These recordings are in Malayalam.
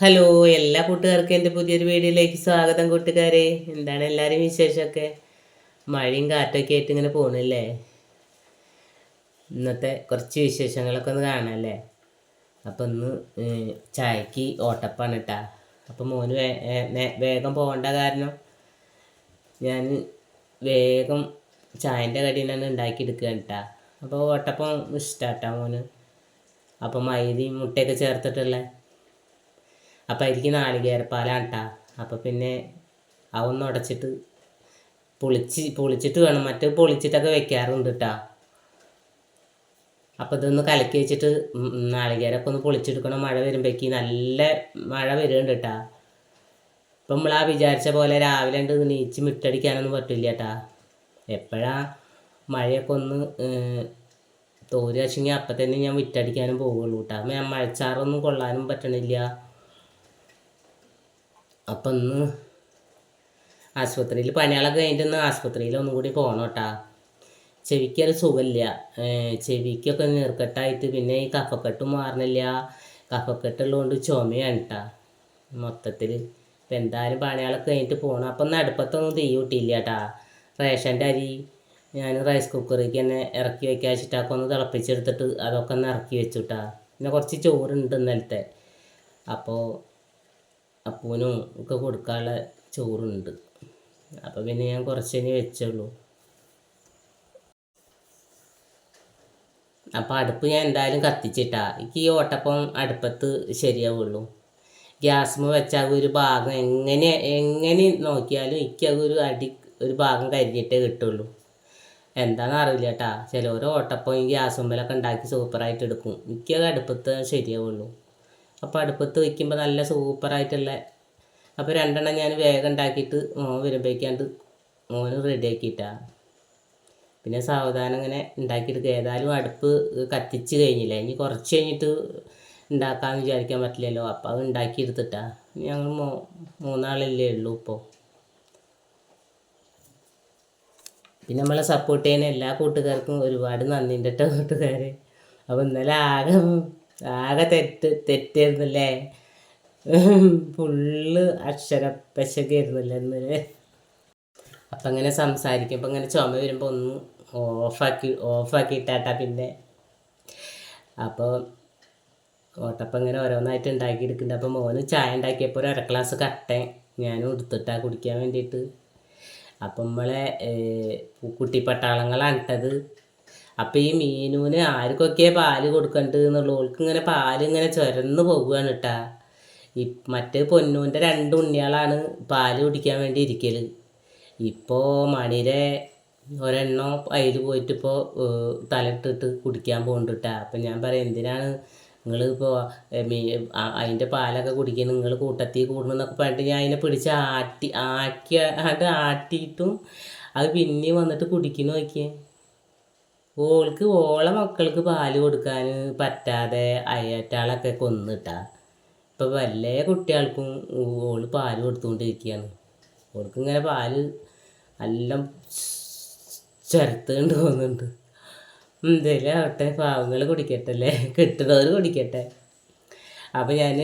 ഹലോ എല്ലാ കൂട്ടുകാർക്കും എന്റെ പുതിയൊരു വീഡിയോയിലേക്ക് സ്വാഗതം കൂട്ടുകാരെ. എന്താണ് എല്ലാവരും വിശേഷമൊക്കെ? മഴയും കാറ്റൊക്കെ ആയിട്ട് ഇങ്ങനെ പോകണല്ലേ ഇന്നത്തെ കുറച്ച് വിശേഷങ്ങളൊക്കെ ഒന്ന് കാണാമല്ലേ അപ്പം ഇന്ന് ചായക്ക് ഓട്ടപ്പാണ് കേട്ടാ അപ്പം മോന് വേഗം പോകേണ്ട കാരണം ഞാൻ വേഗം ചായന്റെ കടിയിൽ തന്നെ ഉണ്ടാക്കിയെടുക്കുക കേട്ടാ അപ്പോൾ ഓട്ടപ്പം ഇഷ്ടാട്ടാ മോന്. അപ്പം മൈദയും മുട്ടയൊക്കെ ചേർത്തിട്ടുള്ള അപ്പം അതിലേക്ക് നാളികേരപ്പാലാണ് കേട്ടോ അപ്പം പിന്നെ അതൊന്ന് ഉടച്ചിട്ട് പൊളിച്ച് പൊളിച്ചിട്ട് വേണം. മറ്റേ പൊളിച്ചിട്ടൊക്കെ വെക്കാറുണ്ട് കേട്ടാ അപ്പം ഇതൊന്ന് കലക്കി വെച്ചിട്ട് നാളികേരമൊക്കെ ഒന്ന് പൊളിച്ചെടുക്കണം. മഴ വരുമ്പോഴേക്ക് നല്ല മഴ വരുന്നുണ്ട് കേട്ടാ ഇപ്പം നമ്മൾ ആ വിചാരിച്ച പോലെ രാവിലെ ഉണ്ട് നീച്ച് മിട്ടടിക്കാനൊന്നും പറ്റില്ല കേട്ടാ എപ്പോഴാ മഴയൊക്കെ ഒന്ന് തോരുക തോര് വെച്ചെങ്കിൽ അപ്പം തന്നെ ഞാൻ വിറ്റടിക്കാനും പോവുള്ളൂ ഞാൻ മഴച്ചാറൊന്നും കൊള്ളാനും പറ്റണില്ല. അപ്പം ഇന്ന് ആശുപത്രിയിൽ പണികളൊക്കെ കഴിഞ്ഞിട്ട് ഇന്ന് ആശുപത്രിയിൽ ഒന്നും കൂടി പോകണം കേട്ടാ ചെവിക്കൊരു സുഖമില്ല ചെവിക്കൊക്കെ നീർക്കെട്ടായിട്ട് പിന്നെ ഈ കഫക്കെട്ട് മാറണില്ല. കഫക്കെട്ടുള്ളതുകൊണ്ട് ചുമയാണ് കേട്ടാ മൊത്തത്തിൽ ഇപ്പം എന്തായാലും പണികളൊക്കെ കഴിഞ്ഞിട്ട് പോകണം അപ്പം നടുപ്പത്തൊന്നും തീ കൂട്ടിയില്ല കേട്ടാ റേഷന്റെ അരി ഞാൻ റൈസ് കുക്കറിലേക്ക് തന്നെ ഇറക്കി വെക്കാൻ വെച്ചിട്ടൊക്കെ ഒന്ന് തിളപ്പിച്ചെടുത്തിട്ട് അതൊക്കെ ഒന്ന് ഇറക്കി വെച്ചു കേട്ടാ പിന്നെ കുറച്ച് ചോറുണ്ട് ഇന്നലത്തെ. അപ്പോൾ അപ്പൂനും ഒക്കെ കൊടുക്കാനുള്ള ചോറുണ്ട്. അപ്പോൾ പിന്നെ ഞാൻ കുറച്ച് തന്നെ വെച്ചുള്ളൂ അപ്പോൾ അടുപ്പ് ഞാൻ എന്തായാലും കത്തിച്ചിട്ടാ. എനിക്ക് ഈ ഓട്ടപ്പം അടുപ്പത്ത് ശരിയാവുള്ളൂ. ഗ്യാസ്മ വെച്ചാൽ ഒരു ഭാഗം എങ്ങനെ എങ്ങനെ നോക്കിയാലും എനിക്ക് ഒരു അടി ഒരു ഭാഗം കരിഞ്ഞിട്ടേ കിട്ടുള്ളൂ. എന്താണെന്ന് അറിയില്ല കേട്ടാ. ചിലവർ ഓട്ടപ്പം ഈ ഗ്യാസുമ്മലൊക്കെ ഉണ്ടാക്കി സൂപ്പറായിട്ട് എടുക്കും. എനിക്ക് അടുപ്പത്ത് ശരിയാവുള്ളൂ. അപ്പോൾ അടുപ്പത്ത് വയ്ക്കുമ്പോൾ നല്ല സൂപ്പറായിട്ടുള്ള അപ്പോൾ രണ്ടെണ്ണം ഞാൻ വേഗം ഉണ്ടാക്കിയിട്ട് മോൻ വരുമ്പോഴേക്കാണ്ട് മോന് റെഡിയാക്കിയിട്ടാണ് പിന്നെ സാവധാനം ഇങ്ങനെ ഉണ്ടാക്കിയെടുക്കുക. ഏതായാലും അടുപ്പ് കത്തിച്ച് കഴിഞ്ഞില്ലേ? ഇനി കുറച്ച് കഴിഞ്ഞിട്ട് ഉണ്ടാക്കാമെന്ന് വിചാരിക്കാൻ പറ്റില്ലല്ലോ. അപ്പോൾ അത് ഉണ്ടാക്കിയെടുത്തിട്ടാ. ഞങ്ങൾ മൂ മൂന്നാളല്ലേ ഉള്ളൂ ഇപ്പോൾ പിന്നെ നമ്മളെ സപ്പോർട്ട് ചെയ്യുന്ന എല്ലാ കൂട്ടുകാർക്കും ഒരുപാട് നന്ദിയുണ്ട് കേട്ടോ കൂട്ടുകാരെ. അപ്പോൾ ഇന്നലെ ആകെ ആകെ തെറ്റ് തെറ്റായിരുന്നല്ലേ? ഫുള്ള് അക്ഷരപ്പശകായിരുന്നല്ലേ ഇന്നലെ? അപ്പം അങ്ങനെ സംസാരിക്കുമ്പോൾ അങ്ങനെ ചുമ വരുമ്പോൾ ഒന്ന് ഓഫാക്കി ഓഫാക്കിയിട്ടാട്ടാ പിന്നെ. അപ്പോൾ ഓട്ടപ്പം ഇങ്ങനെ ഓരോന്നായിട്ട് ഉണ്ടാക്കിയെടുക്കുന്നുണ്ട്. അപ്പോൾ മോന് ചായ ഉണ്ടാക്കിയപ്പോൾ ഒരു അര ഗ്ലാസ് കട്ടൻ ഞാനും എടുത്തിട്ടാ കുടിക്കാൻ വേണ്ടിയിട്ട്. അപ്പം നമ്മളെ കുട്ടിപ്പട്ടാളങ്ങളാണ് ഇട്ടത് അപ്പം ഈ മീനൂന് ആർക്കൊക്കെ പാൽ കൊടുക്കണ്ട് എന്നുള്ളൂ ഓൾക്ക് ഇങ്ങനെ പാൽ ഇങ്ങനെ ചുരന്ന് പോകുകയാണ് കേട്ടാ ഈ മറ്റേ പൊന്നൂന്റെ രണ്ട് ഉണ്ണികളാണ് പാൽ കുടിക്കാൻ വേണ്ടി ഇരിക്കൽ ഇപ്പോൾ മണിരെ ഒരെണ്ണം അതിൽ പോയിട്ട് ഇപ്പോൾ തലട്ടിട്ട് കുടിക്കാൻ പോകുന്നുണ്ട് അപ്പം ഞാൻ പറയാം എന്തിനാണ് നിങ്ങൾ ഇപ്പോൾ അതിന്റെ പാലൊക്കെ കുടിക്കാൻ നിങ്ങൾ കൂട്ടത്തിൽ കൂടണമെന്നൊക്കെ പറഞ്ഞിട്ട് ഞാൻ അതിനെ പിടിച്ച് ആട്ടി ആക്കി ആട്ട് ആട്ടിയിട്ടും അത് പിന്നെയും വന്നിട്ട് കുടിക്കുന്നു നോക്കിയേ. ഓൾക്ക് ഓളെ മക്കൾക്ക് പാൽ കൊടുക്കാൻ പറ്റാതെ അയ്യറ്റാളൊക്കെ കൊന്നിട്ടാ. ഇപ്പം വല്ല കുട്ടികൾക്കും ഓൾ പാൽ കൊടുത്തുകൊണ്ടിരിക്കുകയാണ് ഓൾക്ക് ഇങ്ങനെ പാൽ എല്ലാം ചരത്തുകൊണ്ട് പോകുന്നുണ്ട് എന്തേലും ആവട്ടെ പാവങ്ങൾ കുടിക്കട്ടെ അല്ലേ കിട്ടുന്നവർ കുടിക്കട്ടെ. അപ്പം ഞാൻ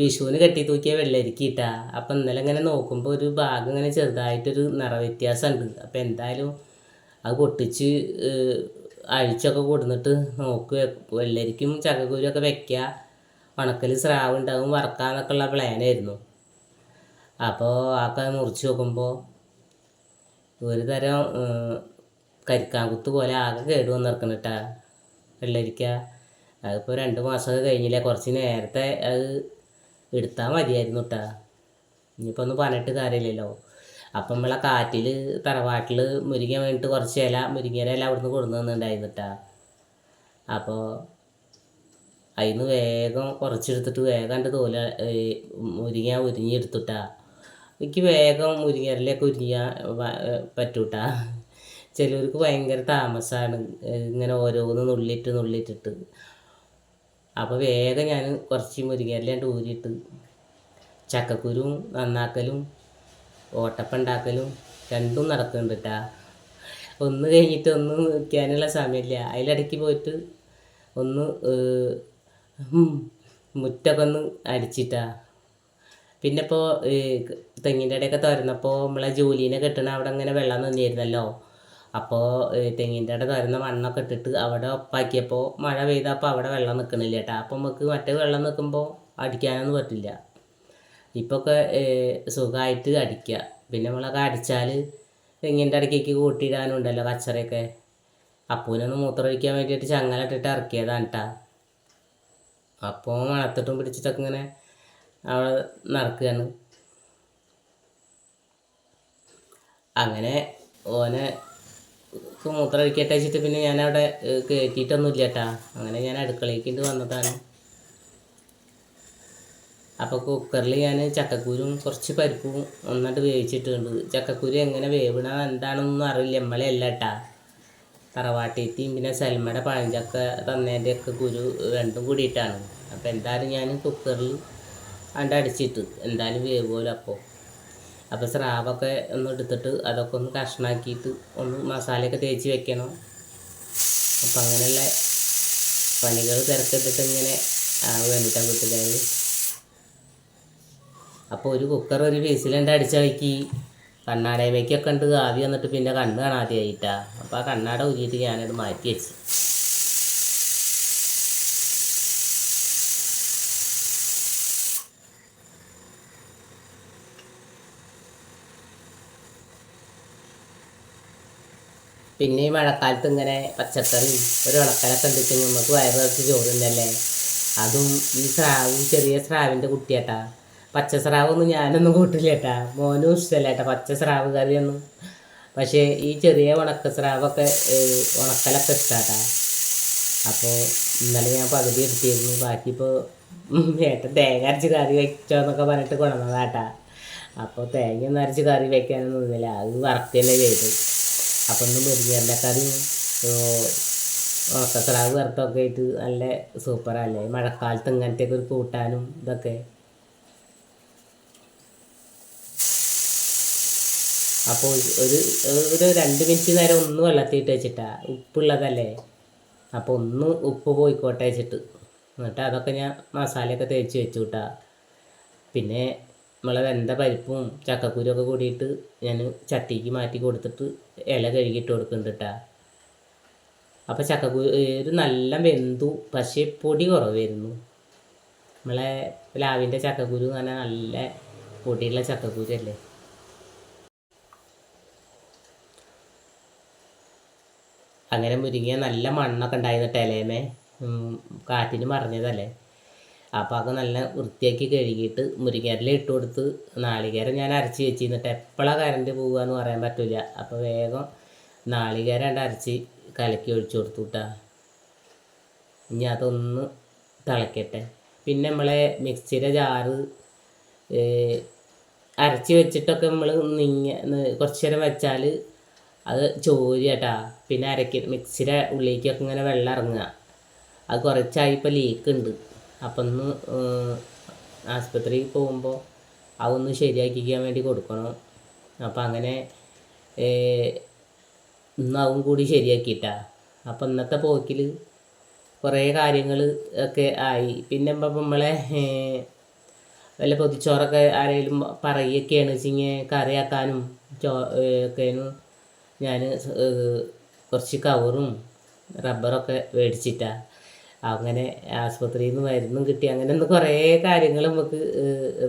വിഷുവിന് കെട്ടി തൂക്കിയ വെള്ളരിക്കിട്ടാ അപ്പം ഇന്നലെ ഇങ്ങനെ നോക്കുമ്പോൾ ഒരു ഭാഗം ഇങ്ങനെ ചെറുതായിട്ടൊരു നിറവ്യത്യാസമുണ്ട് അപ്പം എന്തായാലും അത് പൊട്ടിച്ച് അഴിച്ചൊക്കെ കൊടുന്നിട്ട് നോക്കുക. വെള്ളരിക്കും ചക്കക്കുരും ഒക്കെ വെക്കുക. ഉണക്കൽ സ്രാവ് ഉണ്ടാകും വറക്കാന്നൊക്കെ ഉള്ള പ്ലാനായിരുന്നു അപ്പോൾ ആക്കെ മുറിച്ച് നോക്കുമ്പോൾ ഒരു തരം കരിക്കാങ്കുത്ത് പോലെ ആകെ കേട് വന്നിറക്കണം കേട്ടാ വെള്ളരിക്ക. അതിപ്പോൾ രണ്ട് മാസമൊക്കെ കഴിഞ്ഞില്ലേ. കുറച്ച് നേരത്തെ അത് എടുത്താൽ മതിയായിരുന്നു കേട്ടാ ഇനിയിപ്പോൾ ഒന്നും പറഞ്ഞിട്ട് കാര്യമില്ലല്ലോ. അപ്പം നമ്മളെ കാറ്റിൽ തറവാട്ടിൽ മുരിങ്ങ വേണ്ടിട്ട് കുറച്ച് ഇല മുരിങ്ങയുടെ ഇല അവിടുന്ന് കൊണ്ടു വന്നിട്ടുണ്ടായിരുന്നിട്ടാ അപ്പോൾ അതിന് വേഗം കുറച്ചെടുത്തിട്ട് വേഗം എന്റെ തോല മുരിങ്ങ ഉരിഞ്ഞെടുത്തുട്ടാ എനിക്ക് വേഗം മുരിങ്ങയിലൊക്കെ ഉരിഞ്ഞാൽ പറ്റൂട്ടാ ചിലവർക്ക് ഭയങ്കര താമസമാണ് ഇങ്ങനെ ഓരോന്ന് നുള്ളിയിട്ട് നുള്ളിയിട്ടിട്ട് അപ്പോൾ വേഗം ഞാൻ കുറച്ച് മുരിങ്ങയിലാണ്ട് ഊരിയിട്ട് ചക്കക്കുരും നന്നാക്കലും ഓട്ടപ്പം ഉണ്ടാക്കലും രണ്ടും നടക്കുന്നുണ്ട് ഒന്ന് കഴിഞ്ഞിട്ട് ഒന്ന് നിൽക്കാനുള്ള സമയമില്ല. അതിലിടയ്ക്ക് പോയിട്ട് ഒന്ന് മുറ്റൊക്കെ ഒന്ന് അടിച്ചിട്ടാ. പിന്നെ ഇപ്പോൾ തെങ്ങിന്റെ ഇടയൊക്കെ തുറന്നപ്പോൾ നമ്മളെ ജോലീനെ കെട്ടണ അവിടെ അങ്ങനെ വെള്ളം നിന്നിരുന്നല്ലോ. അപ്പോൾ തെങ്ങിന്റെ ഇട തുറന്ന മണ്ണൊക്കെ ഇട്ടിട്ട് അവിടെ ഒപ്പാക്കിയപ്പോൾ മഴ പെയ്തപ്പോൾ അവിടെ വെള്ളം നിൽക്കണില്ല കേട്ടോ അപ്പോൾ നമുക്ക് മറ്റേ വെള്ളം നിൽക്കുമ്പോൾ അടിക്കാനൊന്നും പറ്റില്ല. ഇപ്പോൾ ഒക്കെ സുഖമായിട്ട് അടിക്കുക പിന്നെ നമ്മളൊക്കെ അടിച്ചാൽ തെങ്ങിന്റെ ഇടയ്ക്കേക്ക് കൂട്ടിയിടാനുണ്ടല്ലോ കച്ചറയൊക്കെ. അപ്പൂനൊന്ന് മൂത്രമൊഴിക്കാൻ വേണ്ടിയിട്ട് ചങ്ങലിട്ടിട്ട് ഇറക്കിയതാണ് കേട്ടാ അപ്പോൾ മണത്തിട്ടും പിടിച്ചിട്ടൊക്കെ ഇങ്ങനെ അവിടെ നടക്കുകയാണ് അങ്ങനെ ഓനെ മൂത്രം ഒഴിക്കട്ടെ വെച്ചിട്ട് പിന്നെ ഞാനവിടെ കയറ്റിയിട്ടൊന്നുമില്ല കേട്ടാ അങ്ങനെ ഞാൻ അടുക്കളയിലേക്ക് വന്നതാണ്. അപ്പോൾ കുക്കറിൽ ഞാൻ ചക്കക്കുരും കുറച്ച് പരിപ്പും ഒന്നിട്ട് വേവിച്ചിട്ടുണ്ട്. ചക്കക്കുരു എങ്ങനെ വേവണ എന്താണെന്നൊന്നും അറിയില്ല. നമ്മളെ അല്ല കേട്ടാ തറവാട്ടിത്തെയും പിന്നെ സൽമയുടെ പഴഞ്ചക്ക തന്നേന്റെ ഒക്കെ കുരു രണ്ടും കൂടിയിട്ടാണ്. അപ്പോൾ എന്തായാലും ഞാൻ കുക്കറിൽ അണ്ട് അടിച്ചിട്ട് എന്തായാലും വേവുമല്ലോ അപ്പോൾ അപ്പോൾ സ്രാവൊക്കെ ഒന്ന് എടുത്തിട്ട് അതൊക്കെ ഒന്ന് കഷ്ണാക്കിയിട്ട് ഒന്ന് മസാലയൊക്കെ തേച്ച് വെക്കണം. അപ്പം അങ്ങനെയുള്ള പണികൾ തിരക്കെടുത്തിട്ട് ഇങ്ങനെ ആവ് വേണ്ടിയിട്ടാണ് കൂട്ടുകാർ അപ്പോൾ ഒരു കുക്കർ ഒരു വീസിലുണ്ട് അടിച്ച വയ്ക്കി കണ്ണാടയമേക്കൊക്കെ ഉണ്ട്. ആവി വന്നിട്ട് പിന്നെ കണ്ണ് കാണാതെയായിട്ടാ. അപ്പോൾ ആ കണ്ണാട ഊരിയിട്ട് ഞാനത് മാറ്റി വെച്ച്. പിന്നെ ഈ മഴക്കാലത്ത് ഇങ്ങനെ പച്ചക്കറി ഒരു ഉണക്കലൊക്കെ കണ്ടിട്ട് നമുക്ക് വയറ് കുറച്ച് ചോറുണ്ടല്ലേ അതും ഈ സ്രാവ് ചെറിയ സ്രാവിന്റെ കുട്ടിയേട്ടാ. പച്ച സ്രാവൊന്നും ഞാനൊന്നും കൂട്ടില്ല കേട്ടാ. മോനും ഇഷ്ടമല്ല കേട്ടാ പച്ചസ്രാവ് കറിയൊന്നും. പക്ഷേ ഈ ചെറിയ ഉണക്ക സ്രാവൊക്കെ ഉണക്കലൊക്കെ ഇഷ്ടാട്ടാ. അപ്പോൾ ഇന്നലെ ഞാൻ പകുതി എടുത്തിരുന്നു. ബാക്കി ഇപ്പോൾ ഏട്ടൻ തേങ്ങ അരച്ച് കറി വെച്ചോ എന്നൊക്കെ പറഞ്ഞിട്ട് കൊണ്ടുവന്നതാട്ടാ. അപ്പോൾ തേങ്ങ ഒന്നും അരച്ച് കറി വെക്കാനൊന്നും ഒന്നുമില്ല അത് തന്നെ ചെയ്തു. അപ്പം ഒന്ന് മുരിങ്ങേന്റെ കറിയും ഉണക്കസ്രാവ് വറുത്തൊക്കെ ആയിട്ട് നല്ല സൂപ്പറല്ലേ? മഴക്കാലത്ത് ഇങ്ങനത്തെ ഒരു കൂട്ടാനും ഇതൊക്കെ. അപ്പോൾ ഒരു ഒരു രണ്ട് മിനിറ്റ് നേരം ഒന്ന് വെള്ളത്തിയിട്ട് വെച്ചിട്ടാ. ഉപ്പുള്ളതല്ലേ? അപ്പോൾ ഒന്ന് ഉപ്പ് പോയിക്കോട്ടെ വെച്ചിട്ട്. എന്നിട്ട് അതൊക്കെ ഞാൻ മസാലയൊക്കെ തേച്ച് വെച്ചു കിട്ടാ പിന്നെ നമ്മളെ വെന്ത പരിപ്പും ചക്കക്കുരുമൊക്കെ കൂടിയിട്ട് ഞാൻ ചട്ടിക്ക് മാറ്റി കൊടുത്തിട്ട് ഇല കഴുകിയിട്ട് കൊടുക്കുന്നുണ്ട് കേട്ടാ അപ്പോൾ ചക്കക്കുരു നല്ല വെന്തു പക്ഷേ പൊടി കുറവായിരുന്നു. നമ്മളെ ലാവിന്റെ ചക്കക്കുരു എന്ന് പറഞ്ഞാൽ നല്ല പൊടിയുള്ള ചക്കക്കുരു അല്ലേ? അങ്ങനെ മുരിങ്ങ നല്ല മണ്ണൊക്കെ ഉണ്ടായിരുന്നു ഇലയമേ. കാറ്റിന് മറിഞ്ഞതല്ലേ. അപ്പോൾ അത് നല്ല വൃത്തിയാക്കി കഴുകിയിട്ട് മുരിങ്ങയില ഇട്ട് കൊടുത്ത് നാളികേരം ഞാൻ അരച്ച് വെച്ചിരുന്നിട്ട് എപ്പോഴാണ് കറണ്ട് പോവുക എന്ന് പറയാൻ പറ്റില്ല അപ്പോൾ വേഗം നാളികേരം ഉണ്ട് അരച്ച് കലക്കി ഒഴിച്ചു കൊടുത്തു കേട്ടാ ഇനി അതൊന്ന് തിളക്കട്ടെ. പിന്നെ നമ്മളെ മിക്സിയുടെ ജാറ് അരച്ച് വെച്ചിട്ടൊക്കെ നമ്മൾ നിങ്ങ കുറച്ച് നേരം വെച്ചാൽ അത് ചോരിയാട്ടാ പിന്നെ അരക്കി മിക്സിയുടെ ഉള്ളിലേക്കൊക്കെ ഇങ്ങനെ വെള്ളം ഇറങ്ങുക. അത് കുറച്ചായി ഇപ്പോൾ ലീക്ക് ഉണ്ട്. അപ്പം ഒന്ന് ആസ്പത്രിയിൽ പോകുമ്പോൾ അതൊന്ന് ശരിയാക്കിക്കാൻ വേണ്ടി കൊടുക്കണം. അപ്പം അങ്ങനെ ഇന്ന് അതും കൂടി ശരിയാക്കിയിട്ടാ. അപ്പം ഇന്നത്തെ പോക്കിൽ കുറേ കാര്യങ്ങൾ ഒക്കെ ആയി. പിന്നെ ഇപ്പം നമ്മളെ വല്ല പൊതിച്ചോറൊക്കെ ആരെങ്കിലും പറയുകയൊക്കെയാണ് വെച്ചിങ്ങനെ കറിയാക്കാനും ചോ ഒക്കെയാണ് ഞാൻ കുറച്ച് കവറും റബ്ബറൊക്കെ മേടിച്ചിട്ടാണ് അങ്ങനെ ആസ്പത്രിയിൽ നിന്ന് മരുന്നും കിട്ടി. അങ്ങനെ ഒന്ന് കുറേ കാര്യങ്ങൾ നമുക്ക്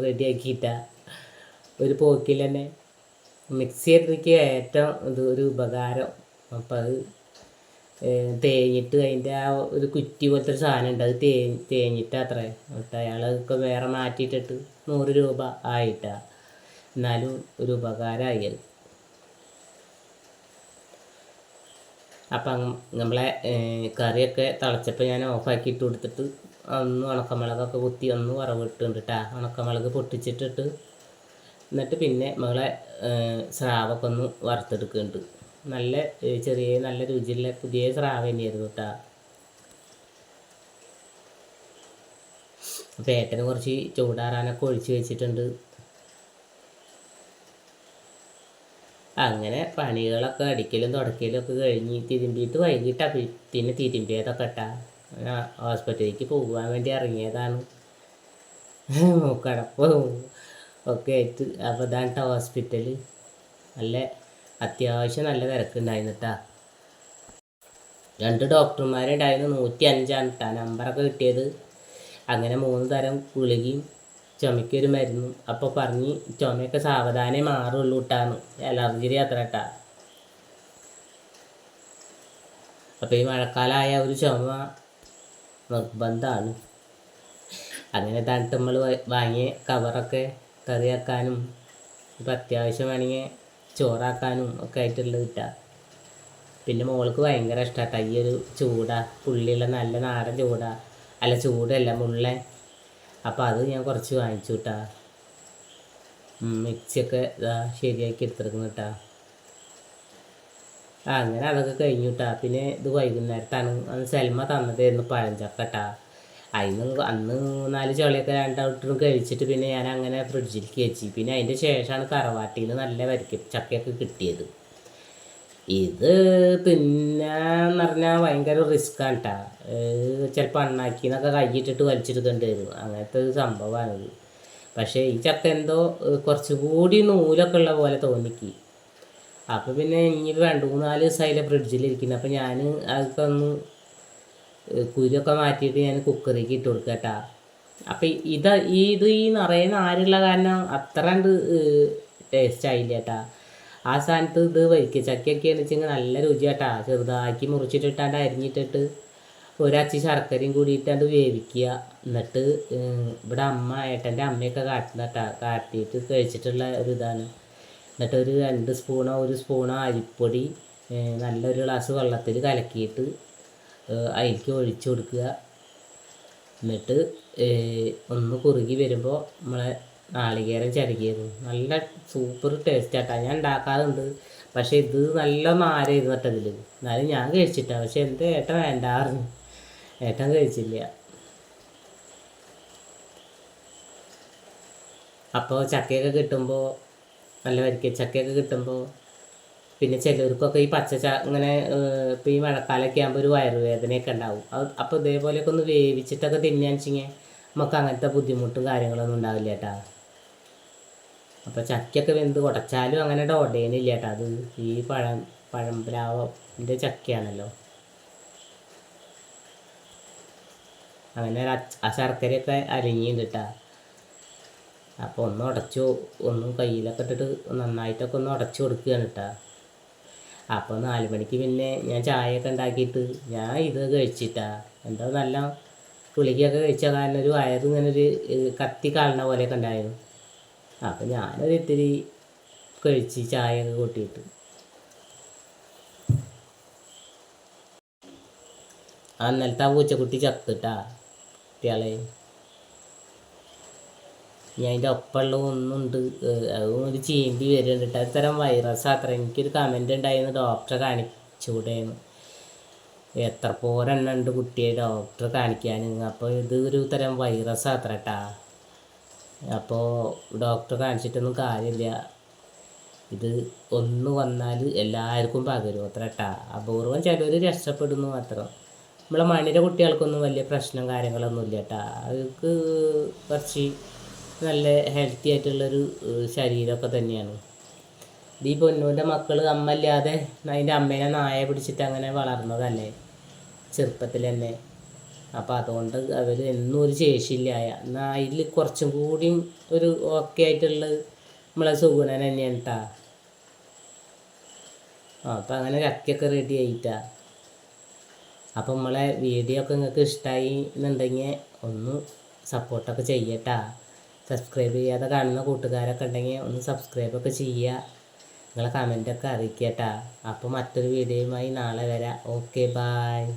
റെഡിയാക്കിയിട്ടാണ് ഒരു പോക്കിൽ തന്നെ മിക്സി എനിക്ക് ഏറ്റവും ഇത് ഒരു ഉപകാരം. അപ്പം അത് തേഞ്ഞിട്ട് അതിന്റെ ആ ഒരു കുറ്റി പോലത്തെ ഒരു സാധനം ഉണ്ട്. അത് തേ തേഞ്ഞിട്ട് അത്ര. എന്നിട്ട് അയാളൊക്കെ വേറെ മാറ്റിയിട്ടിട്ട് നൂറ് രൂപ ആയിട്ടാണ് എന്നാലും ഒരു ഉപകാരമായി അത്. അപ്പം നമ്മളെ കറിയൊക്കെ തിളച്ചപ്പോൾ ഞാൻ ഓഫാക്കിയിട്ട് കൊടുത്തിട്ട് ഒന്ന് ഉണക്കമുളകൊക്കെ കുത്തി ഒന്ന് വറവിട്ടുണ്ട് ഉണക്കമുളക് പൊട്ടിച്ചിട്ടിട്ട് എന്നിട്ട് പിന്നെ മകളെ സ്രാവൊക്കെ ഒന്ന് വറുത്തെടുക്കുന്നുണ്ട്. നല്ല ചെറിയ നല്ല രുചിയുള്ള പുതിയ സ്രാവ് തന്നെയായിരുന്നു കേട്ടോ അപ്പോൾ ഏട്ടന് കുറച്ച് ചൂടാറാനൊക്കെ ഒഴിച്ച് വെച്ചിട്ടുണ്ട്. അങ്ങനെ പണികളൊക്കെ അടിക്കലും തുടക്കലും ഒക്കെ കഴിഞ്ഞ് തിരുമ്പിയിട്ട് വൈകിട്ടാ പിന്നെ തിരുമ്പിയതൊക്കെ ഇട്ടാ ഹോസ്പിറ്റലിലേക്ക് പോകാൻ വേണ്ടി ഇറങ്ങിയതാണ്. കടപ്പും ഒക്കെ ആയിട്ട്. അപ്പോൾ ഇതാണ് ഹോസ്പിറ്റൽ നല്ല അത്യാവശ്യം നല്ല തിരക്കുണ്ടായിരുന്നു കേട്ടാ രണ്ട് ഡോക്ടർമാരുണ്ടായിരുന്നു നൂറ്റി അഞ്ചാണ് കേട്ടാ നമ്പറൊക്കെ കിട്ടിയത്. അങ്ങനെ മൂന്ന് തരം ഗുളികയും ചുമയ്ക്കൊരു മരുന്നും. അപ്പോൾ പറഞ്ഞ് ചുമയൊക്കെ സാവധാനേ മാറുള്ളൂ കേട്ടാന്ന് അലർജി അത്ര കേട്ടാ അപ്പോൾ ഈ മഴക്കാലമായ ഒരു ചുമ നിർബന്ധമാണ് അങ്ങനെ തണിട്ട് നമ്മൾ വാങ്ങിയ കവറൊക്കെ കറിയാക്കാനും ഇപ്പം അത്യാവശ്യം വേണമെങ്കിൽ ചോറാക്കാനും ഒക്കെ ആയിട്ടുള്ളത് കിട്ടുക പിന്നെ മോൾക്ക് ഭയങ്കര ഇഷ്ടമാട്ടോ ഈ ഒരു ചൂടാ പുള്ളിയുള്ള നല്ല നാടൻ ചൂടാ. അല്ല ചൂടല്ല മുള്ളൻ അപ്പോൾ അത് ഞാൻ കുറച്ച് വാങ്ങിച്ചു കേട്ടാ മിക്സിയൊക്കെ ഇതാ ശരിയാക്കി എടുത്തിരിക്കുന്നു കേട്ടാ ആ അങ്ങനെ അതൊക്കെ കഴിഞ്ഞു കേട്ടാ പിന്നെ ഇത് വൈകുന്നേരത്താണ് അന്ന് സെൽമ തന്നതായിരുന്നു പഴഞ്ചക്ക കേട്ടാ അതിന് അന്ന് നാല് ചുളയൊക്കെ രണ്ടോട്ടും കഴിച്ചിട്ട് പിന്നെ ഞാൻ അങ്ങനെ ഫ്രിഡ്ജിലേക്ക് വെച്ചു. പിന്നെ അതിന്റെ ശേഷമാണ് കറവാട്ടിയിൽ നല്ല വരിക്ക ചക്കയൊക്കെ കിട്ടിയത്. ഇത് തിന്നാന്ന് പറഞ്ഞാൽ ഭയങ്കര റിസ്ക്കാണ് കേട്ടോ ചിലപ്പോൾ അണ്ണാക്കിന്നൊക്കെ കൈയിട്ടിട്ട് വലിച്ചെടുക്കേണ്ടി വരും അങ്ങനത്തെ ഒരു സംഭവമാണിത് പക്ഷേ ഈ ചക്ക എന്തോ കുറച്ചുകൂടി നൂലൊക്കെ ഉള്ള പോലെ തോന്നിക്ക്. അപ്പോൾ പിന്നെ ഇനി രണ്ട് മൂന്ന് നാല് ദിവസം ഫ്രിഡ്ജിൽ ഫ്രിഡ്ജിലിരിക്കുന്നത് അപ്പോൾ ഞാൻ അതൊക്കെ ഒന്ന് കുരുവൊക്കെ മാറ്റിയിട്ട് ഞാൻ കുക്കറിലേക്ക് ഇട്ട് കൊടുക്കുക കേട്ടാ അപ്പം ഇത് ഈ ഇത് ഈ നിറയെ നാരുള്ള കാരണം അത്ര കണ്ട് ടേസ്റ്റ് ആയില്ല കേട്ടാ ആ സ്ഥാനത്ത് ഇത് വരിക്ക. ചക്കയൊക്കെയാണെന്ന് വെച്ചെങ്കിൽ നല്ല രുചിയാട്ടാ. ചെറുതാക്കി മുറിച്ചിട്ടിട്ടാണ്ട് അരിഞ്ഞിട്ടിട്ട് ഒരച്ചി ശർക്കരയും കൂടിയിട്ടാണ്ട് വേവിക്കുക. എന്നിട്ട് ഇവിടെ അമ്മ ഏട്ടന്റെ അമ്മയൊക്കെ കാട്ടുന്നട്ടാ കാട്ടിയിട്ട് കഴിച്ചിട്ടുള്ള ഒരു ഇതാണ്. എന്നിട്ട് ഒരു രണ്ട് സ്പൂണോ ഒരു സ്പൂണോ അരിപ്പൊടി നല്ലൊരു ഗ്ലാസ് വെള്ളത്തിൽ കലക്കിയിട്ട് അതിലേക്ക് ഒഴിച്ചു കൊടുക്കുക. എന്നിട്ട് ഒന്ന് കുറുകി വരുമ്പോൾ നമ്മളെ നാളികേരം ചിരകിയത്. നല്ല സൂപ്പർ ടേസ്റ്റ് ആട്ടാ. ഞാൻ ഉണ്ടാക്കാറുണ്ട് പക്ഷേ ഇത് നല്ല നാരായിരുന്നു കേട്ടതിൽ എന്നാലും ഞാൻ കഴിച്ചിട്ടാ. പക്ഷെ എന്ത് ഏട്ടൻ വേണ്ടായിരുന്നു ഏട്ടൻ കഴിച്ചില്ല. അപ്പോൾ ചക്കയൊക്കെ കിട്ടുമ്പോൾ നല്ല വരിക്ക ചക്കയൊക്കെ കിട്ടുമ്പോൾ പിന്നെ ചിലർക്കൊക്കെ ഈ പച്ച ഇങ്ങനെ ഇപ്പോൾ ഈ മഴക്കാലമൊക്കെ ആകുമ്പോൾ ഒരു വയറുവേദനയൊക്കെ ഉണ്ടാവും അത് അപ്പോൾ ഇതേപോലെയൊക്കെ ഒന്ന് വേവിച്ചിട്ടൊക്കെ തിന്നാന്ന് വെച്ചെങ്കിൽ നമുക്ക് അങ്ങനത്തെ ബുദ്ധിമുട്ടും കാര്യങ്ങളൊന്നും ഉണ്ടാവില്ല കേട്ടാ അപ്പോൾ ചക്കയൊക്കെ വെന്ത് കുടച്ചാലും അങ്ങനെ ഡോടേനില്ല കേട്ടോ. അത് ഈ പഴം പഴംപ്ലാവിന്റെ ചക്കയാണല്ലോ. അങ്ങനെ ആ ശർക്കരയൊക്കെ അരിഞ്ഞിട്ടുണ്ട് കേട്ടോ. അപ്പോൾ ഒന്ന് ഉടച്ചു ഒന്നും കയ്യിലൊക്കെ ഇട്ടിട്ട് നന്നായിട്ടൊക്കെ ഒന്ന് ഉടച്ചു കൊടുക്കുകയാണ് കേട്ടോ. അപ്പോൾ നാല് മണിക്ക് പിന്നെ ഞാൻ ചായയൊക്കെ ഉണ്ടാക്കിയിട്ട് ഞാൻ ഇത് കഴിച്ചിട്ടാ. എന്താ നല്ല കുളിക്കൊക്കെ കഴിച്ച കാരണം ഒരു വയറിങ്ങനെ ഒരു കത്തി കാണുന്ന പോലെയൊക്കെ ഉണ്ടായിരുന്നു. അപ്പം ഞാനൊരു ഇത്തിരി കഴിച്ച് ചായയൊക്കെ കൂട്ടിയിട്ട്. ആ ഇന്നലത്തെ ആ പൂച്ചക്കുട്ടി ചത്തിട്ടാ കുട്ടികളെ. ഞാൻ അതിന്റെ ഒപ്പമുള്ള ഒന്നുണ്ട്. അതും ഒരു ചീമ്പി വരുന്നുണ്ട് അത്തരം വൈറസ് അത്ര. എനിക്കൊരു കമന്റ് ഉണ്ടായിരുന്നു ഡോക്ടറെ കാണിച്ചുകൂടെയെന്ന് എത്ര പോരെണ്ണുണ്ട് കുട്ടിയെ ഡോക്ടറെ കാണിക്കാൻ അപ്പോൾ ഇത് ഒരു തരം വൈറസ് അത്ര കേട്ടാ അപ്പോൾ ഡോക്ടർ കാണിച്ചിട്ടൊന്നും കാര്യമില്ല. ഇത് ഒന്ന് വന്നാൽ എല്ലാവർക്കും പകരും അത്ര കേട്ടാ അപൂർവം ചിലർ രക്ഷപ്പെടുന്നു മാത്രം. നമ്മളെ മണിയുടെ കുട്ടികൾക്കൊന്നും വലിയ പ്രശ്നം കാര്യങ്ങളൊന്നും ഇല്ല കേട്ടാ അവർക്ക് കുറച്ച് നല്ല ഹെൽത്തി ആയിട്ടുള്ളൊരു ശരീരമൊക്കെ തന്നെയാണ്. ഈ പൊന്നൂന്റെ മക്കൾ അമ്മ ഇല്ലാതെ അതിന്റെ അമ്മേനെ നായ പിടിച്ചിട്ട് അങ്ങനെ വളർന്നതല്ലേ? ചെറുപ്പത്തിൽ തന്നെ അപ്പം അതുകൊണ്ട് അവർ എന്നും ഒരു ശേഷിയില്ലായ എന്നാൽ അതിൽ കുറച്ചും കൂടിയും ഒരു ഓക്കെ ആയിട്ടുള്ള നമ്മളെ സുഗുണൻ തന്നെയാണ് കേട്ടാ അപ്പം അങ്ങനെ കക്കിയൊക്കെ റെഡി ആയിട്ടാ. അപ്പം നമ്മളെ വീഡിയോ ഒക്കെ നിങ്ങൾക്ക് ഇഷ്ടമായി എന്നുണ്ടെങ്കിൽ ഒന്ന് സപ്പോർട്ടൊക്കെ ചെയ്യട്ടാ. സബ്സ്ക്രൈബ് ചെയ്യാതെ കാണുന്ന കൂട്ടുകാരൊക്കെ ഉണ്ടെങ്കിൽ ഒന്ന് സബ്സ്ക്രൈബൊക്കെ ചെയ്യുക. നിങ്ങളെ കമന്റൊക്കെ അറിയിക്കട്ടാ. അപ്പോൾ മറ്റൊരു വീഡിയോയുമായി നാളെ വരാം. Okay bye